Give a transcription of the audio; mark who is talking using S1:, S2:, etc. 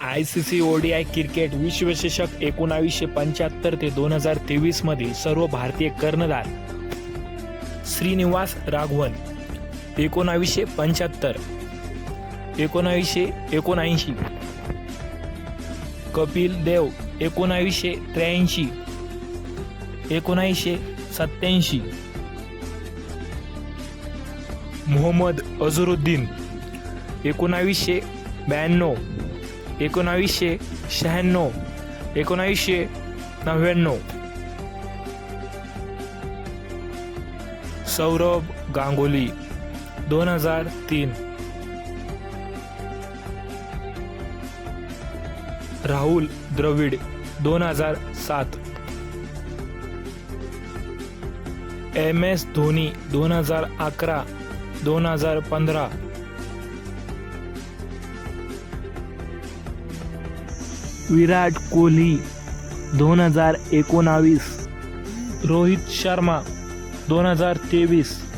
S1: I C C ODI cricket विश्वचषक एकोणावीसशे पंच्याहत्तर ते दोन हजार तेवीस मधील सर्व भारतीय कर्णधार श्रीनिवास राघवन एकोणावीसशे पंच्याहत्तर एकोणावीसशे एकोणऐंशी कपिल देव एकोणावीसशे त्र्याऐंशी एकोणावीसशे सत्याऐंशी मोहम्मद अझरुद्दीन एकोणावीसशे ब्याण्णव एकोणावीसशे शहाण्णव एकोणावीसशे नव्याण्णव. सौरभ गांगुली दोन हजार तीन. राहुल द्रविड दोन हजार सात. एम एस धोनी दोन हजार अकरा दोन हजार पंधरा. विराट कोहली दोन हजार एकोणावीस. रोहित शर्मा दोन हजार तेवीस.